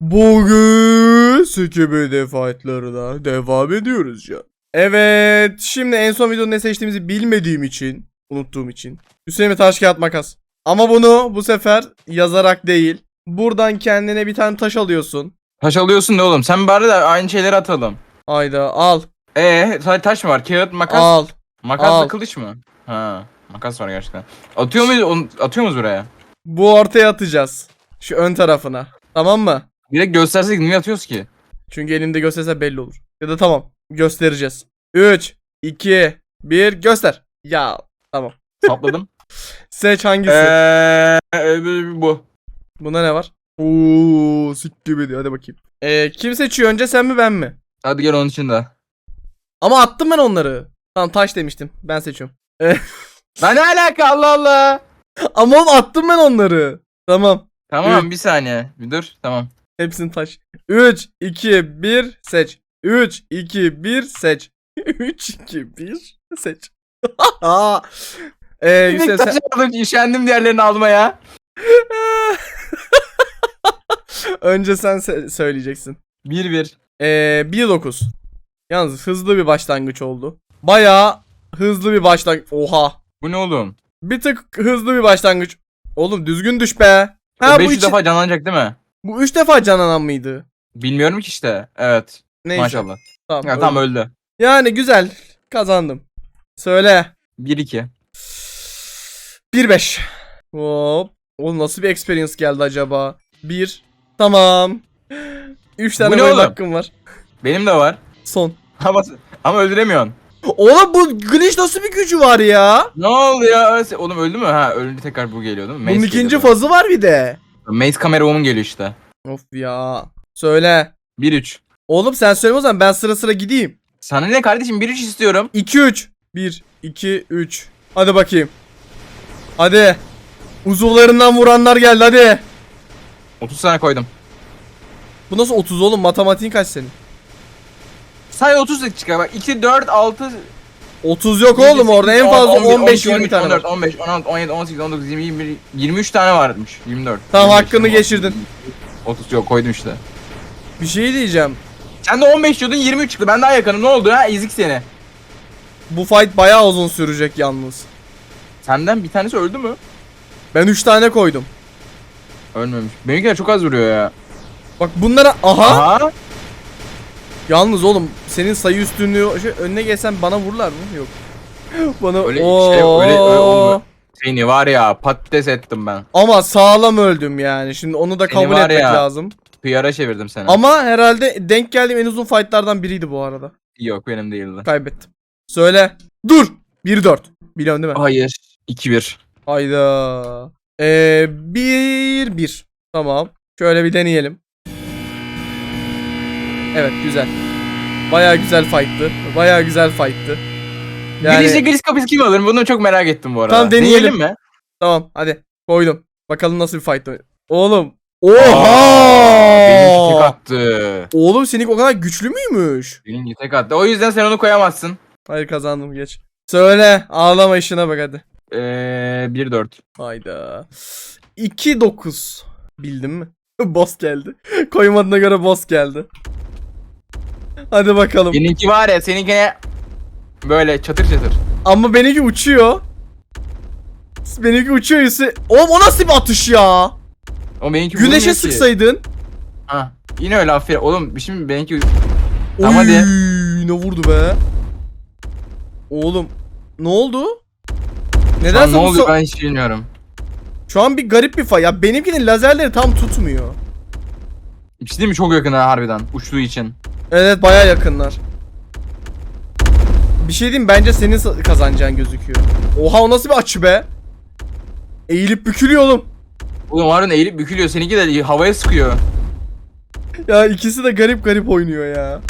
Bugün SKBD fightlarına devam ediyoruz ya. Evet, şimdi en son videoda ne seçtiğimizi bilmediğim için, unuttuğum için. Üstüne taş kağıt makas. Ama bunu bu sefer yazarak değil. Buradan kendine bir tane taş alıyorsun. Taş alıyorsun ne oğlum? Sen bari de aynı şeyleri atalım. Ayda al, Ee, sadece taş mı var? Kağıt, makas. al. Makasla al. kılıç mı? Ha, makas var gerçekten. Atıyor muyuz? Atıyor muyuz buraya? Bu ortaya atacağız. Şu ön tarafına. Tamam mı? Direkt göstersek niye atıyoruz ki? Çünkü elimde gösterse belli olur. Ya da tamam. Göstereceğiz. 3, 2, 1 göster. Ya tamam. Sapladım. Seç hangisi? Eee bu. Bunda ne var? Oo, siktir hadi bakayım. Ee, kim seçiyor önce sen mi ben mi? Hadi gel onun için de. Ama attım ben onları. Tamam taş demiştim. Ben seçiyorum. Lan ne alaka Allah Allah. Ama oğlum attım ben onları. Tamam. Tamam bir saniye. Bir dur. Tamam. Hepsini taş. 3, 2, 1 seç. 3, 2, 1 seç. 3, 2, 1 seç. ee, taş sen... aldım. Üşendim diğerlerini almaya. önce sen se- söyleyeceksin. 1-1. Ee, 1-9. Yalnız hızlı bir başlangıç oldu. Bayağı hızlı bir başlangıç. Oha. Bu ne oğlum? Bir tık hızlı bir başlangıç. Oğlum düzgün düş be. Ha o bu 500 için... defa canlanacak değil mi? Bu 3 defa cananan mıydı? Bilmiyorum ki işte. Evet. Neyse. Maşallah. Tamam. Ya, öldü. tamam öldü. Yani güzel. Kazandım. Söyle. 1-2. 1-5. Hop. Oğlum nasıl bir experience geldi acaba? 1. Tamam. 3 tane oyun hakkım var. Benim de var. Son. Ama, ama öldüremiyorsun. Oğlum bu glitch nasıl bir gücü var ya? Ne oluyor? Oğlum öldü mü? Ha öldü tekrar bu geliyor değil mi? Bunun ikinci fazı var bir de. Mace kamera onun geliyor işte. Of ya. Söyle. 1-3. Oğlum sen söyle o zaman ben sıra sıra gideyim. Sana ne kardeşim 1-3 istiyorum. 2-3. 1, 2, 3. Hadi bakayım. Hadi. Uzuvlarından vuranlar geldi hadi. 30 tane koydum. Bu nasıl 30 oğlum? Matematiğin kaç senin? Say 30 çıkar bak. 2, 4, 6, 30 yok oğlum orada en fazla 15-20 tane 14, var. 15, 16, 17, 18, 19, 20, 21, 23 tane varmış. 24. Tamam 25, hakkını 26, geçirdin. 30 yok koydum işte. Bir şey diyeceğim. Sen de 15 diyordun 23 çıktı. Ben daha yakınım. Ne oldu ha? Ezik seni. Bu fight bayağı uzun sürecek yalnız. Senden bir tanesi öldü mü? Ben 3 tane koydum. Ölmemiş. Benimkiler çok az vuruyor ya. Bak bunlara aha. Aha. Yalnız oğlum senin sayı üstünlüğü şu önüne gelsen bana vururlar mı? Yok. Bana Öyle şey, öyle- öyle olmuyor. Seni var ya patates ettim ben. Ama sağlam öldüm yani. Şimdi onu da Seni kabul var etmek ya. lazım. PR'a çevirdim seni. Ama herhalde denk geldiğim en uzun fightlardan biriydi bu arada. Yok benim değildi. Kaybettim. Söyle. Dur. 1-4. Biliyorsun değil mi? Hayır. 2-1. Hayda. Ee, 1-1. Tamam. Şöyle bir deneyelim. Evet güzel. Baya güzel fight'tı. Baya güzel fight'tı. Yani Birinci giriş kapısı kim alır? Bunu çok merak ettim bu arada. Tamam, deneyelim. mi? tamam hadi koydum. Bakalım nasıl bir fight. Oğlum. Benimki tek Oha! attı. Oğlum senin o kadar güçlü müymüş? Benimki tek attı. O yüzden sen onu koyamazsın. Hayır kazandım geç. Söyle ağlama işine bak hadi. Ee, 1-4. Hayda. 2-9. Bildin mi? boss geldi. Koymadığına göre boss geldi. Hadi bakalım. Benimki var ya seninkine böyle çatır çatır. Ama benimki uçuyor. Benimki uçuyor Yusuf. Oğlum o nasıl bir atış ya? O benimki Güneşe vurmuyor ki. sıksaydın. Ha. Yine öyle aferin. Oğlum şimdi benimki Oy, hadi. ne vurdu be? Oğlum ne oldu? Neden ne oluyor ben hiç bilmiyorum. Şu an bir garip bir fa. Ya benimkinin lazerleri tam tutmuyor. İkisi değil mi çok yakın ha harbiden uçtuğu için. Evet baya yakınlar. Bir şey diyeyim bence senin kazanacağın gözüküyor. Oha o nasıl bir açı be? Eğilip bükülüyor oğlum. Oğlum harbiden eğilip bükülüyor. Seninki de havaya sıkıyor. Ya ikisi de garip garip oynuyor ya.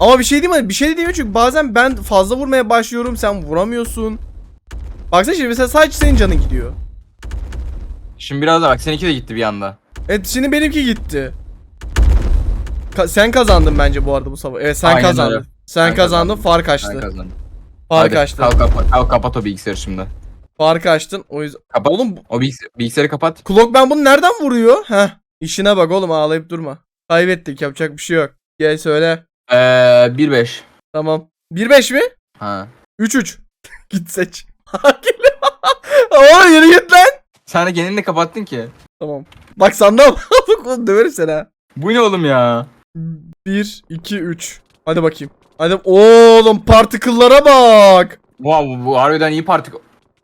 Ama bir şey değil mi? Bir şey değil mi? Çünkü bazen ben fazla vurmaya başlıyorum sen vuramıyorsun. Baksana şimdi mesela sadece senin canın gidiyor. Şimdi biraz da bak seninki de gitti bir anda. Evet şimdi benimki gitti. Ka- sen kazandın bence bu arada bu savaş. Evet sen Aynen kazandın. öyle. Sen Ben kazandın kazandım. fark Ben açtı. kazandım. Fark Hadi, açtı. Kalk kapat, kalk kapat o bilgisayarı şimdi. Fark açtın. O yüzden Kapat. Oğlum O bilgis- bilgisayarı kapat. Clock ben bunu nereden vuruyor? Heh İşine bak oğlum ağlayıp durma. Kaybettik yapacak bir şey yok. Gel söyle. Ee, 1-5. Tamam. 1-5 mi? Ha. 3-3. Git seç. Ama yürü git lan. Sen de de kapattın ki. Tamam. Bak sandım. Oğlum döverim seni ha. Bu ne oğlum ya? 1, 2, 3. Hadi bakayım. Hadi oğlum particle'lara bak. Wow bu, harbiden iyi partik...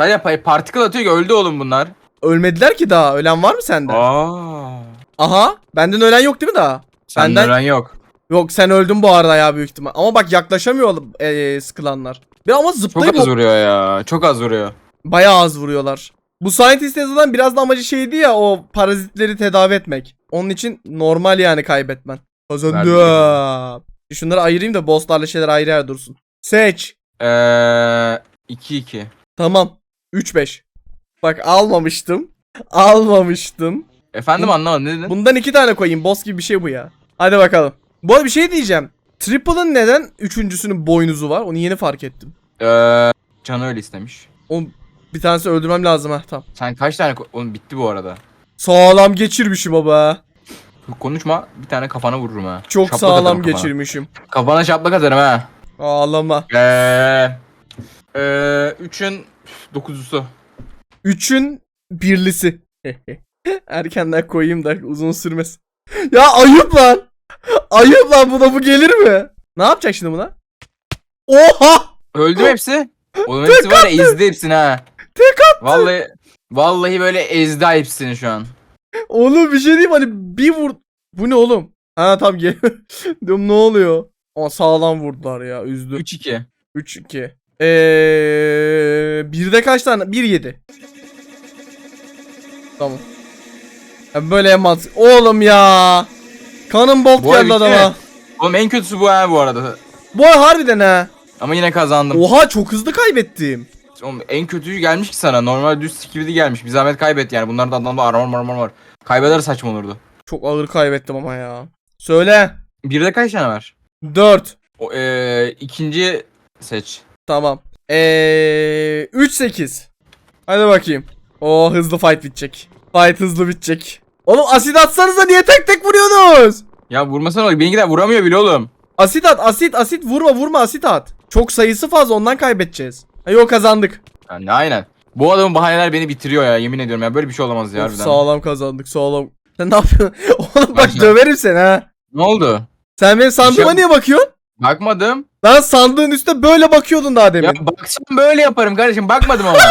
Sadece pa- particle atıyor ki öldü oğlum bunlar. Ölmediler ki daha. Ölen var mı sende? Aa. Aha. Benden ölen yok değil mi daha? Senden Benden- ölen yok. Yok sen öldün bu arada ya büyük ihtimal. Ama bak yaklaşamıyor ee, sıkılanlar. Ve ama Çok zıplayıp az vuruyor ya. Çok az vuruyor. bayağı az vuruyorlar. Bu Scientist yazılan biraz da amacı şeydi ya o parazitleri tedavi etmek. Onun için normal yani kaybetmen. Kazandım. Şunları ayırayım da bosslarla şeyler ayrı ayrı dursun. Seç. Ee, 2-2. Tamam. 3-5. Bak almamıştım. Almamıştım. Efendim anlamadım ne dedin? Bundan iki tane koyayım. Boss gibi bir şey bu ya. Hadi bakalım. Bu arada bir şey diyeceğim. Triple'ın neden üçüncüsünün boynuzu var? Onu yeni fark ettim. Ee, Can öyle istemiş. Onu bir tanesi öldürmem lazım ha. Tamam. Sen kaç tane... ko- Oğlum bitti bu arada. Sağlam geçirmişim baba. Konuşma bir tane kafana vururum ha. Çok Şaplak sağlam kafana. geçirmişim. Kafana şaplak atarım ha. Ağlama. Eee... Eee... Üçün... Dokuzlusu. Üçün birlisi. Erkenden koyayım da uzun sürmesin. Ya ayıp lan. Ayıp lan buna bu gelir mi? Ne yapacak şimdi buna? Oha! Öldü hepsi? Oğlum hepsi var ya ezdi hepsini ha. Tek Vallahi... Vallahi böyle ezdi hepsini şu an. Oğlum bir şey diyeyim hani bir vur... Bu ne oğlum? Ha tamam gel. Diyorum ne oluyor? Ama sağlam vurdular ya üzdü. 3-2. 3-2. Eee birde kaç tane? 1 7. Tamam. Ya böyle yapmaz. Oğlum ya. Kanım bolt Bu ay geldi bitti adama. mi? Oğlum en kötüsü bu ha bu arada. Bu ay harbiden ha. Ama yine kazandım. Oha çok hızlı kaybettim. Oğlum en kötüsü gelmiş ki sana. Normal düz skill'di gelmiş. Bir zahmet kaybet yani. Bunlarda adamda armor marmor var. Kaybeder saçma olurdu. Çok ağır kaybettim ama ya. Söyle. Bir de kaç tane var? 4. O, eee ikinci seç. Tamam. Eee 3 8. Hadi bakayım. O hızlı fight bitecek. Fight hızlı bitecek. Oğlum asit atsanıza niye tek tek vuruyorsunuz? Ya vurmasana bak. Benimkiler vuramıyor bile oğlum. Asit at asit asit vurma vurma asit at. Çok sayısı fazla ondan kaybedeceğiz. Ha, yok kazandık. Yani aynen. Bu adamın bahaneler beni bitiriyor ya yemin ediyorum ya böyle bir şey olamaz ya Of, harbiden. sağlam kazandık sağlam. Sen ne yapıyorsun? Oğlum bak Başla. döverim seni ha. Ne oldu? Sen benim sandığıma şey- niye bakıyorsun? Bakmadım. Lan sandığın üstte böyle bakıyordun daha demin. Ya baksam böyle yaparım kardeşim bakmadım ama.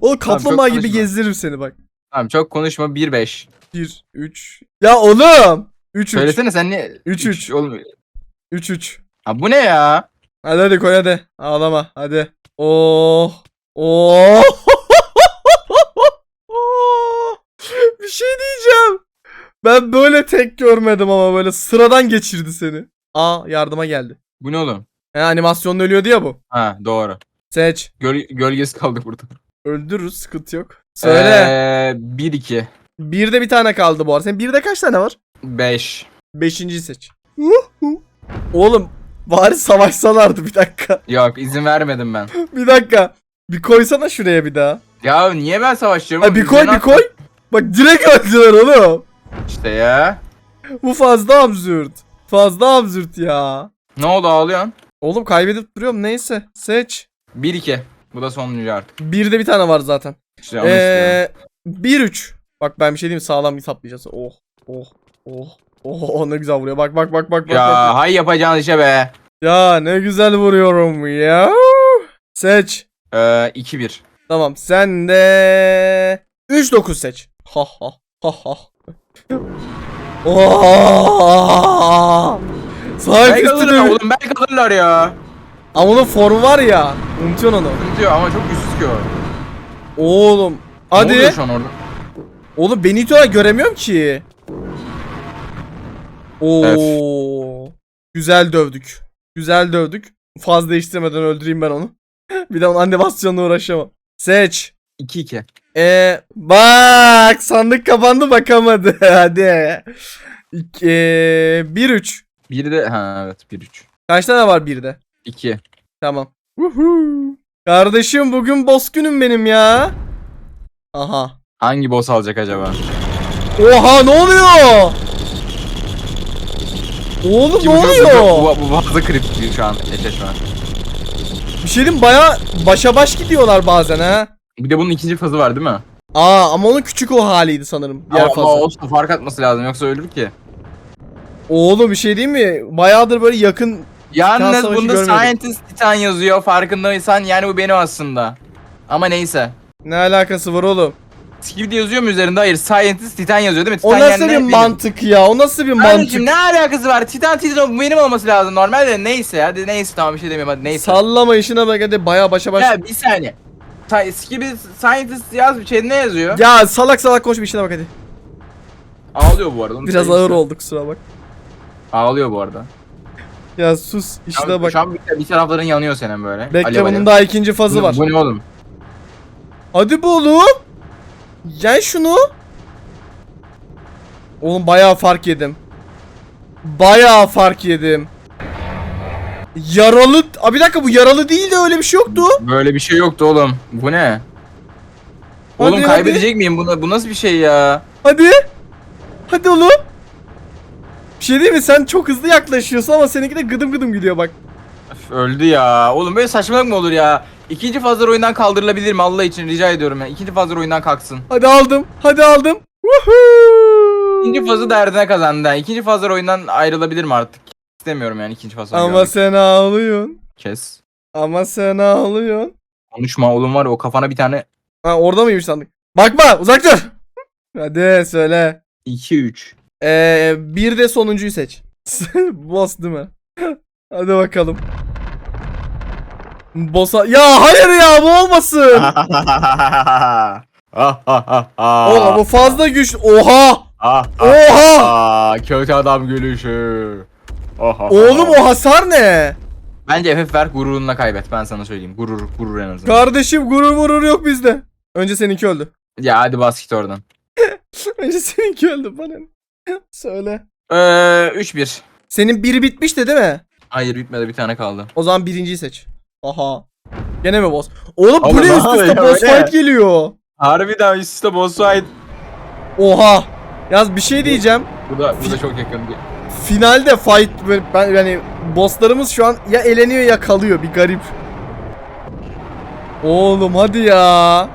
Oğlum Tamam, kaplumbağa çok gibi konuşma. gezdiririm seni bak. tamam çok konuşma 1-5. 1 3. Ya oğlum. 3 3. Söylesene sen ne? Üç, üç. Oğlum. 3 3. Ha bu ne ya? Hadi hadi koy hadi. Ağlama hadi. Oh. Oh. Bir şey diyeceğim. Ben böyle tek görmedim ama böyle sıradan geçirdi seni. Aa yardıma geldi. Bu ne oğlum? He animasyonda ölüyordu ya bu. Ha doğru. Seç. Göl gölgesi kaldık burada. Öldürürüz sıkıntı yok. Söyle. Ee, 1-2. Birde bir tane kaldı bu arada. Senin birde kaç tane var? 5. Beşinciyi seç. Oğlum bari savaşsalardı bir dakika. Yok izin vermedim ben. Bir dakika. Bir koysana şuraya bir daha. Ya niye ben savaşıyorum? Ha, bir koy bir koy. Bak direkt öldüler oğlum. İşte ya. Bu fazla absürt. Fazla absürt ya. Ne oldu ağlıyorsun? Oğlum kaybedip duruyorum neyse. Seç. 1-2. Bu da sonuncu artık. Birde bir tane var zaten. İşte. Eee 1-3. Bak ben bir şey diyeyim sağlam hesaplayacağız. Oh oh oh. Oh ne güzel vuruyor. Bak bak bak bak bak. Ya bak. hay yapacağın işe be. Ya ne güzel vuruyorum ya. Seç. Ee, 2-1. Tamam sen de 3-9 seç. Ha ha ha ha. Oh! Sahip Belki alırlar üstüne. oğlum belki alırlar ya. Ama onun formu var ya. Unutuyorsun onu. Diyor ama çok güçsüz ki o. Oğlum. Ne oluyor Hadi. şu an orada? Oğlum Benito'yu göremiyorum ki. Oo. Güzel dövdük. Güzel dövdük. Fazla değiştirmeden öldüreyim ben onu. bir de onun animasyonla uğraşamam. Seç. 2-2. Ee, bak sandık kapandı bakamadı. Hadi. İki, ee, 1-3. Biri de ha evet 1-3. Kaç tane var birde? 2. Tamam. Woohoo. Kardeşim bugün boss günüm benim ya. Aha. Hangi boss alacak acaba? Oha ne oluyor? Oğlum ne bu oluyor? Bu, bu fazla kritik şu an eşleşme. Bir şey diyeyim baya başa baş gidiyorlar bazen ha. Bir de bunun ikinci fazı var değil mi? Aa ama onun küçük o haliydi sanırım. Diğer Ama, ama fazı. olsun fark atması lazım yoksa ölür ki. Oğlum bir şey değil mi? Bayağıdır böyle yakın Yalnız savaşı bunda görmedim. Scientist Titan yazıyor farkındaysan yani bu benim aslında. Ama neyse. ne alakası var oğlum? Skibidi yazıyor mu üzerinde? Hayır Scientist Titan yazıyor değil mi? O Titan nasıl yani bir ne? mantık ya? O nasıl bir mantık? Kardeşim ne alakası var? Titan Titan benim olması lazım normalde neyse hadi neyse tamam bir şey demiyorum hadi neyse. Sallama işine bak hadi baya başa baş. Ya, Ya bir saniye. Sa- Skibidi Scientist yaz bir şey ne yazıyor? salak salak koş bir işine bak hadi. Ağlıyor bu arada. onu Biraz söyleyeyim ağır size. oldu kusura bak. Ağlıyor bu arada. Ya sus Şu işine an, bak. şu an bir, bir tarafların yanıyor senin böyle. Bekle Alev bunun daha ikinci fazı Bu- var. Bu ne oğlum? Hadi bu oğlum. Yen şunu. Oğlum bayağı fark yedim. Bayağı fark yedim. Yaralı... Aa bir dakika bu yaralı değil de öyle bir şey yoktu. Böyle bir şey yoktu oğlum. Bu ne? Hadi, Oğlum kaybedecek miyim bunu? Bu nasıl bir şey ya? Hadi. Hadi oğlum. Bir şey değil mi? Sen çok hızlı yaklaşıyorsun ama seninki de gıdım gıdım gidiyor bak. Öf, öldü ya. Oğlum böyle saçmalık mı olur ya? İkinci fazla oyundan kaldırılabilir mi Allah için rica ediyorum ya. İkinci fazla oyundan kalksın. Hadi aldım. Hadi aldım. Woohoo! İkinci fazı derdine kazandı. ha. İkinci fazla oyundan ayrılabilir mi artık? İstemiyorum yani ikinci fazla Ama sen ağlıyorsun. Kes. Ama sen ağlıyorsun. Konuşma oğlum var ya o kafana bir tane Ha orada mıymış sandık? Bakma uzak dur. Hadi söyle. 2-3. Ee, bir de sonuncuyu seç. Boss değil mi? Hadi bakalım. Boss'a... Ya hayır ya bu olmasın. Oğlum bu fazla güçlü. Oha! Oha! Kötü adam gülüşü. Oğlum o hasar ne? Bence FF ver gururunla kaybet ben sana söyleyeyim. Gurur gurur en azından. Kardeşim gurur vurur yok bizde. Önce seninki öldü. ya hadi bas git oradan. Önce seninki öldü bana. Söyle. Ee, 3-1. Senin biri bitmişti değil mi? Hayır bitmedi bir tane kaldı. O zaman birinciyi seç. Aha. Gene mi boss? Oğlum bu Oğlum, ne üst üste boss öyle? fight geliyor. Harbiden üst üste boss fight. Oha. Yaz bir şey diyeceğim. Bu da, bu da çok yakın. Finalde fight böyle ben yani bosslarımız şu an ya eleniyor ya kalıyor bir garip. Oğlum hadi ya.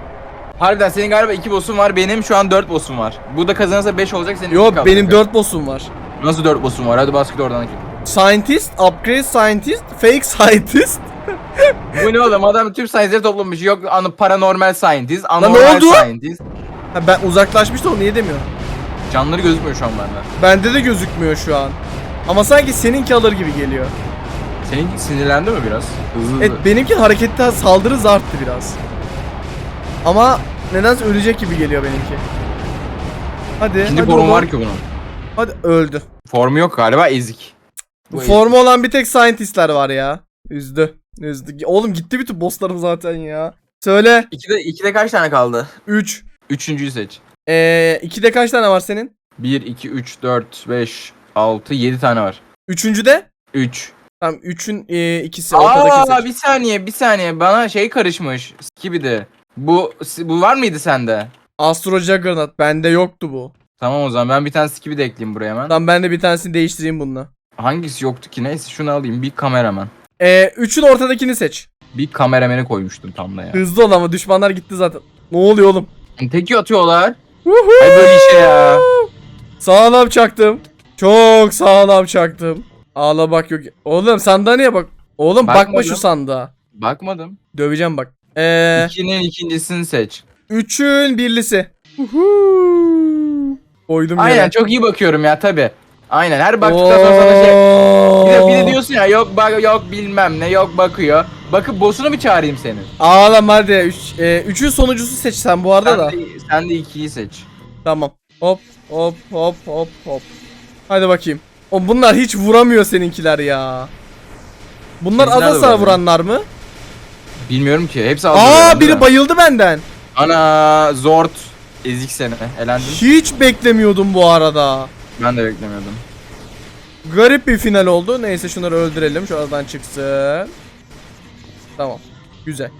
Harbiden senin galiba 2 boss'un var benim şu an 4 boss'um var. Bu da kazanırsa 5 olacak senin Yok iki kalacak. benim 4 boss'um var. Nasıl 4 boss'un var hadi bas git oradan. Scientist, upgrade scientist, fake scientist. Bu ne oğlum adam tüm science'leri toplamış. Yok anı paranormal scientist, ne anormal oldu? scientist. Ha, ben uzaklaşmıştım o niye demiyor? Canları gözükmüyor şu an bende. Bende de gözükmüyor şu an. Ama sanki seninki alır gibi geliyor. Senin sinirlendi mi biraz? Hızlı hızlı. Evet benimki harekette saldırı arttı biraz. Ama nedense ölecek gibi geliyor benimki. Hadi. İkinci hadi formu oğlum. var ki bunun. Hadi öldü. Formu yok galiba ezik. Bu formu olan bir tek scientistler var ya. Üzdü. Üzdü. Oğlum gitti bütün bosslarım zaten ya. Söyle. 2'de 2'de kaç tane kaldı? 3. Üçüncüyü seç. Ee, 2'de kaç tane var senin? 1, 2, 3, 4, 5, 6, 7 tane var. Üçüncüde? 3. Tamam 3'ün e, ikisi ortadaki Aa seç. bir saniye bir saniye bana şey karışmış. Skibidi. Bu bu var mıydı sende? Astro Juggernaut bende yoktu bu. Tamam o zaman ben bir tane Skibidi ekleyeyim buraya hemen. Tamam ben de bir tanesini değiştireyim bununla. Hangisi yoktu ki? Neyse şunu alayım. Bir kameraman. Ee, 3'ün ortadakini seç. Bir kamerameni koymuştum tam da ya. Hızlı ol ama düşmanlar gitti zaten. Ne oluyor oğlum? Teki atıyorlar. Ay böyle işe ya. Sağlam çaktım. Çok sağlam çaktım. Ağla bak yok. Oğlum sandalye bak. Oğlum bakma Bakmadım. şu sandığa. Bakmadım. Döveceğim bak. Ee, İkinin ikincisini seç. üçün birlisi. Uhu. Koydum Aynen yere. çok iyi bakıyorum ya tabi. Aynen her baktıktan sonra sana şey. Bir de, bir de diyorsun ya yok bak yok bilmem ne yok bakıyor. Bakıp boss'unu mu çağırayım senin? Ağlama hadi. Üç, e, üçün sonuncusu seç sen bu arada da. Sen de, sen de ikiyi seç. Tamam. Hop hop hop hop hop. Hadi bakayım. O bunlar hiç vuramıyor seninkiler ya. Bunlar Seninkiler de vuramıyor. vuranlar mı? Bilmiyorum ki hepsi az Aa biri bayıldı benden. Ana Zord ezik seni elendin. Hiç beklemiyordum bu arada. Ben de beklemiyordum. Garip bir final oldu. Neyse şunları öldürelim. Şu aradan çıksın. Tamam. Güzel.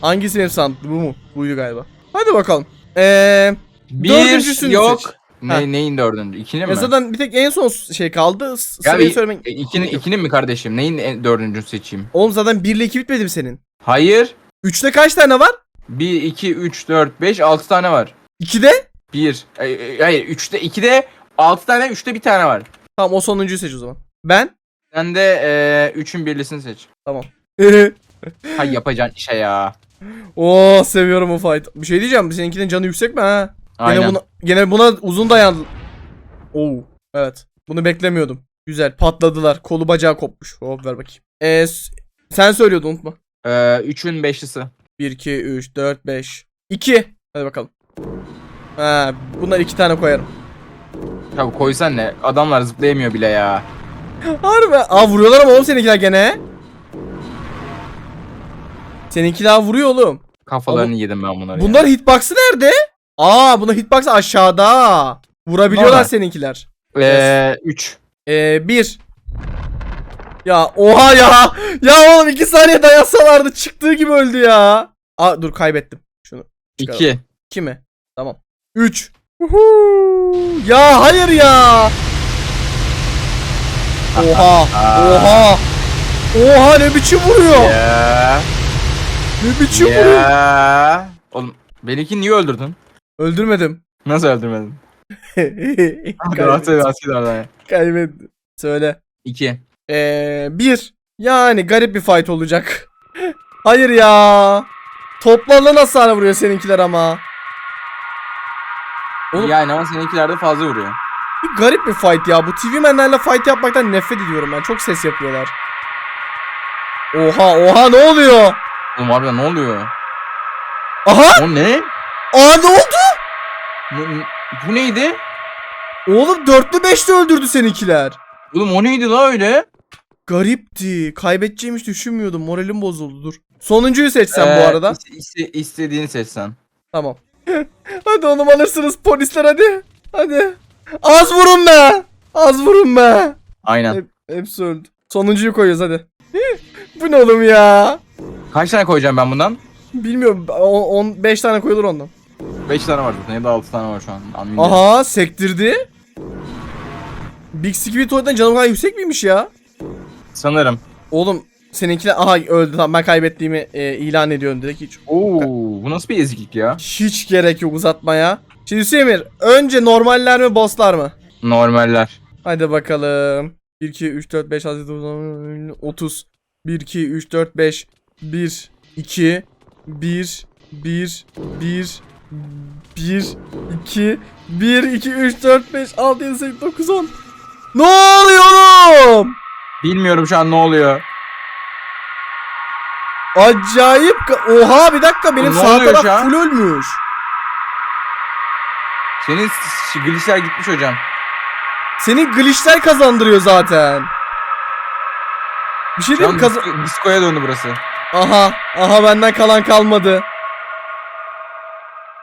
Hangisi benim sandım? Bu mu? Buydu galiba. Hadi bakalım. Eee Bir Dördüncüsünü yok. seç. Ne, neyin dördüncü? İkinin Ya mi? zaten bir tek en son şey kaldı. S- Ya Sırayı bir- söylemek. e, ikinin, ikinin mi kardeşim? Neyin en- dördüncüsü seçeyim? Oğlum zaten 1 ile 2 bitmedi mi senin? Hayır. 3'te kaç tane var? 1, 2, 3, 4, 5, 6 tane var. 2'de? 1. Hayır 3'te 2'de 6 tane 3'te bir tane var. Tamam o sonuncuyu seç o zaman. Ben? Sen de 3'ün birlisini seç. Tamam. Hay yapacağın işe ya. Oo seviyorum o fight. Bir şey diyeceğim. Seninkinin canı yüksek mi ha? Gene Aynen. buna, gene buna uzun dayandı. Oo. Evet. Bunu beklemiyordum. Güzel. Patladılar. Kolu bacağı kopmuş. Hop ver bakayım. Ee, sen söylüyordun unutma. Ee, 3'ün 5'lisi. 1, 2, 3, 4, 5. 2. Hadi bakalım. Ha, bunlar iki tane koyarım. Ya koysan ne? Adamlar zıplayamıyor bile ya. Harbi. Aa vuruyorlar ama oğlum seninkiler gene. Seninkiler vuruyor oğlum. Kafalarını yedim ben bunları. Bunlar hitbox'ı nerede? Aa buna hitbox aşağıda. Vurabiliyorlar Normal. seninkiler. Ee, 3. Ee, bir. Ya oha ya. Ya oğlum iki saniye dayansalardı çıktığı gibi öldü ya. Aa dur kaybettim. Şunu. Çıkaralım. 2. İki mi? Tamam. Üç. Uhu. Ya hayır ya. Oha. Oha. Oha ne biçim vuruyor. Ya. Ne biçim vuruyor. Ya. Oğlum benimki niye öldürdün? Öldürmedim. Nasıl öldürmedin? Rahatsız Kaybettim. rahatsız oradan ya. Kaybettim. Söyle. 2. Ee, bir. Yani garip bir fight olacak. Hayır ya. Toplarla nasıl hasar vuruyor seninkiler ama. Oğlum- Yani ama seninkiler de fazla vuruyor. Bir garip bir fight ya. Bu TV menlerle fight yapmaktan nefret ediyorum ben. Çok ses yapıyorlar. Oha oha ne oluyor? Oğlum harbiden ne oluyor? Aha! O ne? Aa ne oldu? Bu, bu neydi? Oğlum dörtlü beşli öldürdü seninkiler. Oğlum o neydi la öyle? Garipti. Kaybedeceğimi hiç düşünmüyordum. Moralim bozuldu. Dur. Sonuncuyu seç sen bu Ee, arada. is- iste- istediğini seçsen. Tamam. Hadi oğlum alırsınız polisler hadi. Hadi. Az vurun be. Az vurun be. Aynen. Hep, hepsi öldü. Sonuncuyu koyuyoruz hadi. Bu ne oğlum ya? Kaç tane koyacağım ben bundan? Bilmiyorum. 15 tane koyulur ondan. 5 tane var zaten ya da 6 tane var şu an. Anlayınca. Aha sektirdi. Big Skibidi Toy'dan canım kadar yüksek miymiş ya? Sanırım. Oğlum seninkiler aha öldü tamam ben kaybettiğimi e, ilan ediyorum direkt hiç. Oo, bu nasıl bir eziklik ya? Hiç gerek yok uzatmaya. Şimdi Hüseyin önce normaller mi bosslar mı? Normaller. Hadi bakalım. 1 2 3 4 5 6 7 30 1 2 3 4 5 1 2 1 1 1 1 2 1 2 3 4 5 6 7 8 9 10 Ne oluyor oğlum? Bilmiyorum şu an ne oluyor. Acayip Oha bir dakika benim Ne sağ oluyor şu taraf an? full ölmüş. Senin s- glitchler gitmiş hocam. Senin glitchler kazandırıyor zaten. Bir şey Şu diyeyim an mi? Kaz- disko- diskoya döndü burası. Aha, aha benden kalan kalmadı.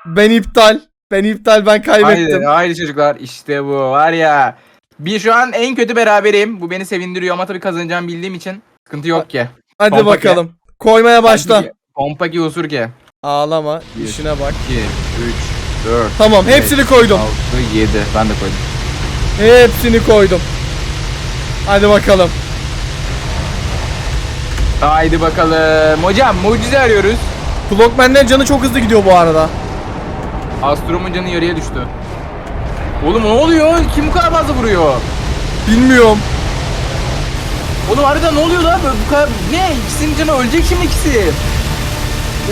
Ben iptal. Ben iptal ben kaybettim. Haydi, haydi çocuklar işte bu var ya. Bir şu an en kötü beraberim. Bu beni sevindiriyor ama tabii kazanacağımı bildiğim için sıkıntı yok ki. Hadi Pompa bakalım. Koymaya başla. Pompa ki- Pompa ki usur ki. Ağlama. Bir. işine bak. 2, 3, 4, Tamam hepsini koydum. 6, 7. Ben de koydum. Hepsini koydum. Hadi bakalım. Haydi bakalım. Hocam mucize arıyoruz. Clockman'den canı çok hızlı gidiyor bu arada. Astrom'un canı yarıya düştü. Oğlum ne oluyor? Kim bu kadar fazla vuruyor? Bilmiyorum. Oğlum harbiden ne oluyor lan? Bu kadar... Ne? İkisinin canı ölecek şimdi ikisi.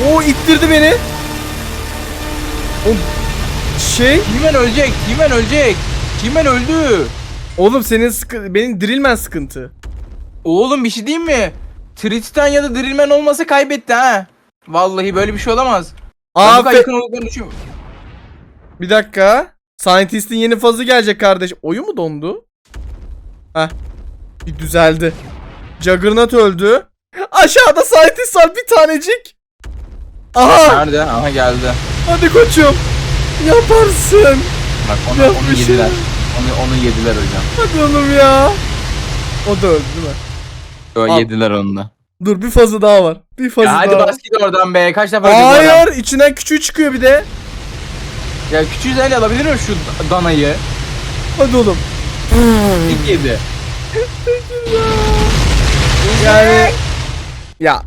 Oo ittirdi beni. O şey Timen ölecek. Timen ölecek. Timen öldü. oğlum senin sıkı benim Drillman sıkıntı. Oğlum bir şey diyeyim mi? Tristan ya da Drillman olmasa kaybetti ha. Vallahi böyle bir şey olamaz. Ben kadar Aferin. yakın olduklarını. Bir dakika. Scientist'in yeni fazı gelecek kardeşim. Oyun mu dondu? Heh. Bir düzeldi. Juggernaut öldü. Aşağıda Scientist var bir tanecik. Aha. Nerede? Aha geldi. Hadi koçum. Yaparsın. Bak onu, onu Yapmışım. yediler. Onu, onu yediler hocam. Hadi oğlum ya. O da öldü değil mi? O Al. yediler onu da. Dur bir fazı daha var. Bir fazı Ya hadi daha. bas git oradan be. Kaç defa oradan? Hayır içinden küçüğü çıkıyor bir de. Ya küçüğü el alabilir miyim şu danayı? Hadi oğlum. İlk yedi. Yani ya